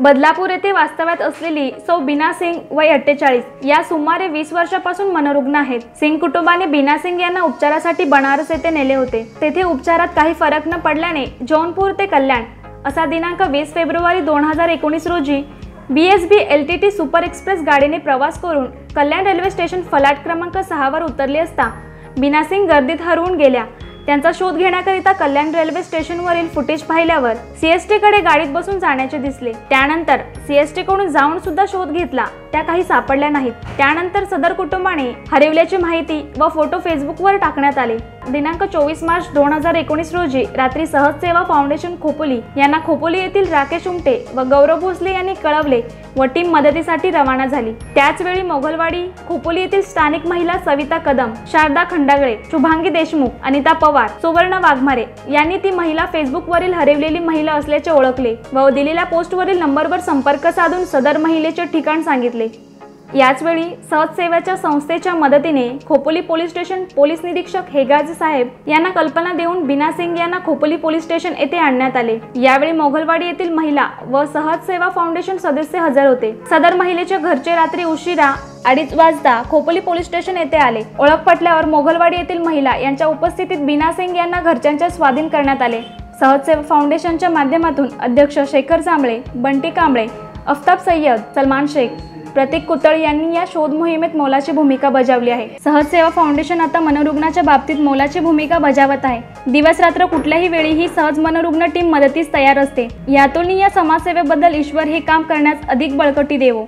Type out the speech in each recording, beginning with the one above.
बदलापूर येथे वास्तव्यात असलेली सौ बीना सिंग वय अठ्ठेचाळीस. या सुमारे वीस वर्षापासून मनोरुग्ण आहेत. सिंग कुटुंबाने बीना सिंग यांना उपचारासाठी बनारस येथे नेले होते. तेथे उपचारात काही फरक न पडल्याने जौनपूर ते कल्याण असा दिनांक वीस फेब्रुवारी दोन हजार एकोणीस रोजी B S B L T T super express गाडीने प्रवास करून कल्याण रेल्वे स्टेशन फलाट क्रमांक सहावर उतरली असता बीना सिंग गर्दीत हरवून गेल्या. त्यांचा शोध घेण्याकरिता कल्याण रेल्वे स्टेशनवरील फुटेज पाहिल्यावर सीएसटी कडे गाडीत बसून जाण्याचे दिसले. त्यानंतर सीएसटी कडून जाऊन सुद्धा शोध घेतला. त्या काही सापडल्या नाहीत. त्यानंतर सदर कुटुंबाने हरवल्याची माहिती व फोटो फेसबुकवर टाकण्यात आले. दिनांक चोवीस मार्च दोन हजार एकोणीस रोजी रात्री सहज सेवा फाउंडेशन खोपोली यांना खोपोली येथील राकेश उमटे व गौरव भोसले यांनी कळवले व टीम मदतीसाठी रवाना झाली. त्याचवेळी मोगलवाडी खोपोली येथील स्थानिक महिला सविता कदम शारदा खंडागळे शुभांगी देशमुख अनिता पवार सुवर्ण वाघमारे यांनी ती महिला फेसबुकवरील हरवलेली महिला असल्याचे ओळखले व दिलेल्या पोस्टवरील नंबरवर संपर्क साधून सदर महिलेचे ठिकाण सांगितले. याचवेळी सहजसेवाच्या संस्थेच्या मदतीने खोपोली पोलीस स्टेशन पोलीस निरीक्षक हेगाज साहेब यांना कल्पना देऊन बिना सिंग यांना खोपोली पोलीस स्टेशन येथे आणण्यात आले. यावेळी मोगलवाडी येथील महिला व सहज सेवा फाउंडेशन सदस्य हजर होते. सदर महिलेच्या घरचे रात्री उशिरा अडीच वाजता खोपोली पोलीस स्टेशन येथे आले. ओळख पटल्यावर मोगलवाडी येथील महिला यांच्या उपस्थितीत बिना सिंग यांना घरच्यांच्या स्वाधीन करण्यात आले. सहजसेवा फाउंडेशनच्या माध्यमातून अध्यक्ष शेखर जांभळे बंटी कांबळे अफ्ताब सय्यद सलमान शेख प्रतीक कुतळ शोध मोहिमेत मोलाची भूमिका बजावली आहे. सहज सेवा फाउंडेशन आता मनोरुग्णाच्या बाबतीत मोलाची भूमिका बजावत आहे. दिवस रात्र कुठल्याही ही सहज मनोरुग्ण टीम मदतीस तयार असते. यातून या ईश्वर हे काम करण्यास अधिक बळकटी देवो.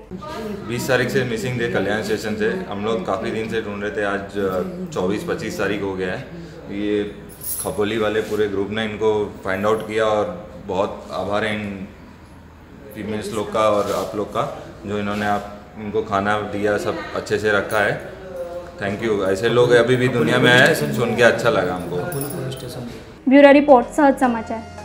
बीस तारीख से मिसिंग थे कल्याण स्टेशन से. हम लोग काफ़ी दिन से ढूंढ रहे थे. आज चौबीस, पच्चीस तारीख हो गया है। ये खपोली वाले पूरे ग्रुप ने इनको फाइंड आउट किया और बहुत आभार है इन फीमेल्स लोग का और आप लोग का, जो इन्होंने आप इनको खाना दिया सब अच्छे से रखा है। थैंक यू ऐसे लोग अभी भी दुनिया में आए सुन के अच्छा लगा हमको। ब्युरो रिपोर्ट सहज समाचार।